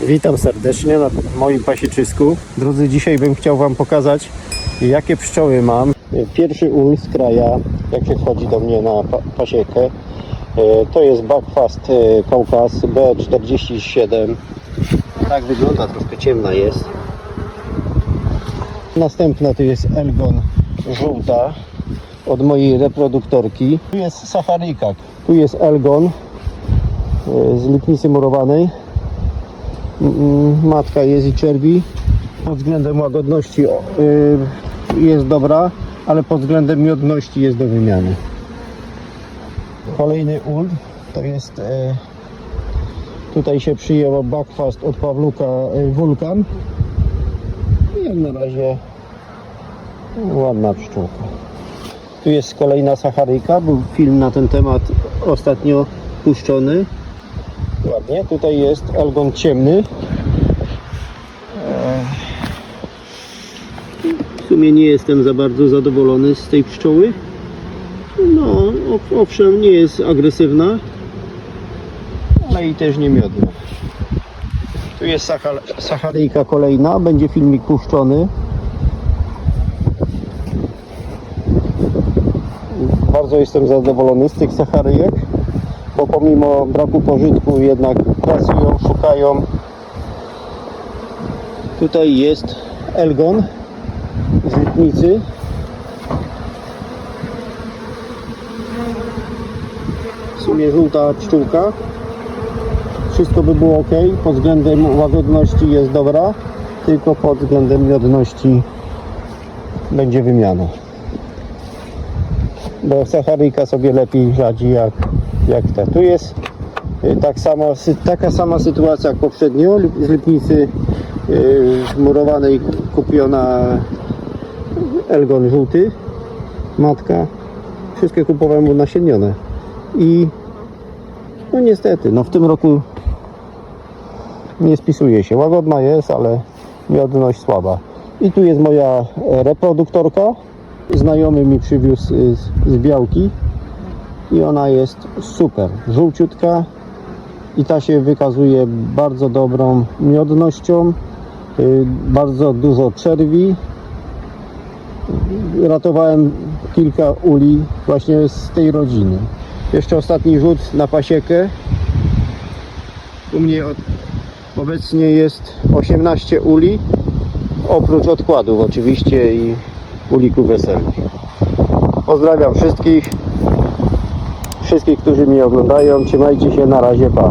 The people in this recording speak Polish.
Witam serdecznie na moim pasieczysku. Drodzy, dzisiaj bym chciał Wam pokazać, jakie pszczoły mam. Pierwszy ul z kraja, jak się wchodzi do mnie na pa pasiekę, e, to jest Buckfast e, Kaukaz B47. Tak wygląda, troszkę ciemna jest. Następna to jest Elgon żółta od mojej reproduktorki. Tu jest Saharika, tu jest Elgon e, z lipnicy murowanej. Mm, matka jest i czerwi. Pod względem łagodności y, jest dobra, ale pod względem miodności jest do wymiany. Kolejny ul to jest e, tutaj się przyjęło Buckfast od Pawluka e, Wulkan. I jak na razie ładna pszczółka. Tu jest kolejna Sacharyjka, był film na ten temat ostatnio puszczony. Ładnie, tutaj jest Elgon ciemny. W sumie nie jestem za bardzo zadowolony z tej pszczoły. No, owszem, nie jest agresywna, ale i też nie miodna. Tu jest Sacharyjka kolejna, będzie filmik puszczony. Bardzo jestem zadowolony z tych Sacharyjek bo pomimo braku pożytku jednak pracują, szukają. Tutaj jest Elgon z Lipnicy. W sumie żółta pszczółka. Wszystko by było ok. Pod względem łagodności jest dobra, tylko pod względem miodności będzie wymiana. Bo Sacharyjka sobie lepiej radzi jak jak ta. Tu jest y, tak samo, sy- taka sama sytuacja jak poprzednio. Z Lipnicy y, murowanej kupiona Elgon żółty. Matka. Wszystkie kupowałem mu nasienione. I no niestety, no w tym roku nie spisuje się. Łagodna jest, ale miodność słaba. I tu jest moja reproduktorka. Znajomy mi przywiózł y, z, z białki i ona jest super, żółciutka i ta się wykazuje bardzo dobrą miodnością, y, bardzo dużo czerwi. Ratowałem kilka uli właśnie z tej rodziny. Jeszcze ostatni rzut na pasiekę. U mnie od, obecnie jest 18 uli, oprócz odkładów oczywiście i ulików weselnych. Pozdrawiam wszystkich wszystkich, którzy mnie oglądają. Trzymajcie się, na razie, pa.